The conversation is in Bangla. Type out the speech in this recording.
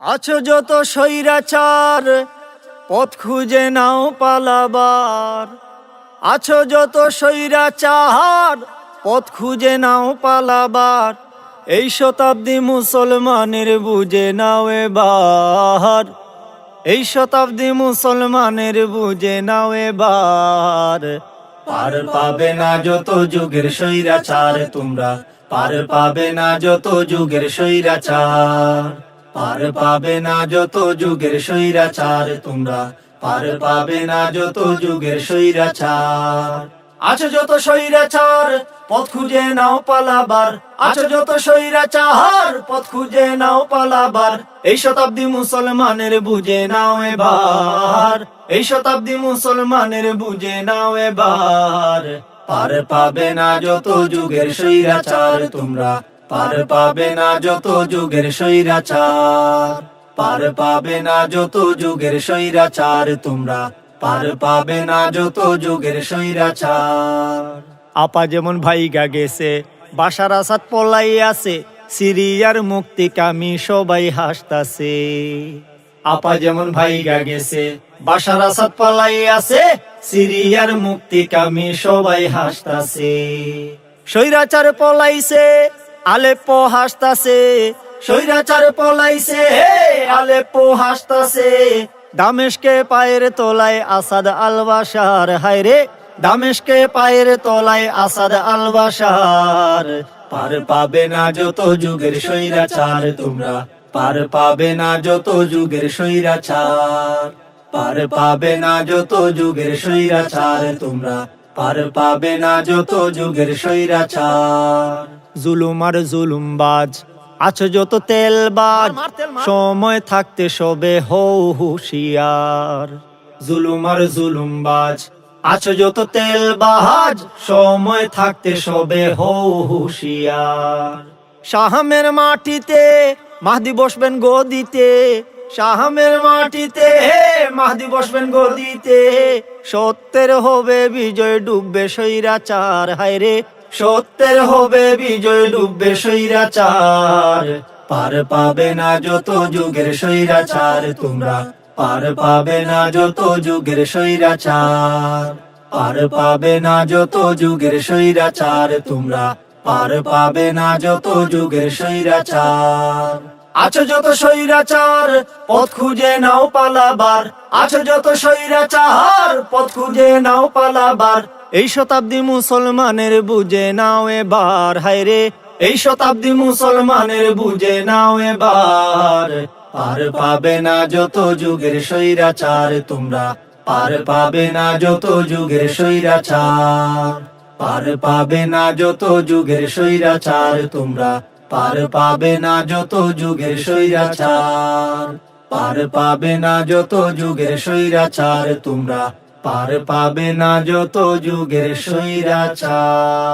আছো যত স্বৈরাচার, পথ খুঁজে নাও পালাবার। আছো যত স্বৈরাচার, পথ খুঁজে নাও পালাবার। এই শতাব্দী মুসলমানের বুঝে নাও এবার। এই শতাব্দী মুসলমানের বুঝে নাও এবার। পার পাবে না যত যুগের স্বৈরাচার, তোমরা পার পাবে না যত যুগের স্বৈরাচার। পার পাবে না যত যুগের স্বৈরাচার তোমরা, পার পাবে না যত যুগের স্বৈরাচার। আছো যত স্বৈরাচার, পথ খুঁজে নাও পালাবার। আছো যত স্বৈরাচার, পথ খুঁজে নাও পালাবার। এই শতাব্দী মুসলমানের বুঝে নাও এবার। এই শতাব্দী মুসলমানের বুঝে নাও এবার। পার পাবে না যত যুগের স্বৈরাচার তোমরা পার পাবে না যত যুগের স্বৈরাচার। পার পাবে না যত যুগের স্বৈরাচার, তোমরা পার পাবে না যত যুগের স্বৈরাচার। আপা যেমন ভাইগা গেছে, বাসার আসাদ পলাই আছে, সিরিয়ার মুক্তি কামি সবাই হাসতাছে। আপা যেমন ভাইগা গেছে, বাসার আসাদ পলাই আছে, সিরিয়ার মুক্তি কামি সবাই হাসতাছে। স্বৈরাচার পলাইছে আলেপো হাসতাছে স্বৈরাচার পলাইছে। হে আলেপো হাসতাছে দামেশকে পায়ের তলায় আসাদ আলবাসার। হায় রে দামেশকে পায়ের তলায় আসাদ আলবাসার। পার পাবে না যত যুগের স্বৈরাচার তোমরা পার পাবে না যত যুগের স্বৈরাচার। পার পাবে না যত যুগের স্বৈরাচার তোমরা পার পাবে না যত যুগের স্বৈরাচার। জুলুমার জুলুমবাজ আছো যত তেলবাজ সময় থাকতে সবে হৌ হুশিয়ার। জুলুমার জুলুমবাজ আছো যত তেলবাজ সময় থাকতে সবে হৌ হুশিয়ার। শাহামের মাটিতে মাহদি বসবেন গদিতে শাহামের মাটিতে মাহদি বসবেন গদিতে সত্যের হবে বিজয়, ডুববে সৈরাচার হায় রে, সত্যের হবে বিজয়, ডুববে সৈরাচার পার পাবে না যত যুগের সৈরাচার তোমরা পার পাবে না যত যুগের সৈরা সৈরাচার পার পাবে না যত যুগের সৈরা সৈরাচার তোমরা পার পাবে না যত যুগের সৈরা সৈরাচার আছো যত সৈরাচার পথ খুঁজে নাও পালাবার। আছো যত সৈরাচার পথ খুঁজে নাও পালাবার। এই শতাব্দী মুসলমানের বুঝে নাও এবার হায় রে এই শতাব্দী মুসলমানের বুঝে নাও এবার। পার পাবে না যত যুগের সৈরাচার তোমরা পার পাবে না যত যুগের সৈরাচার পার পাবে না যত যুগের সৈরাচার তোমরা পার পাবে না যত যুগের সৈরাচার পার পাবে না যত যুগের সৈরাচার তোমরা পার পাবে না যত যুগের সৈরাচার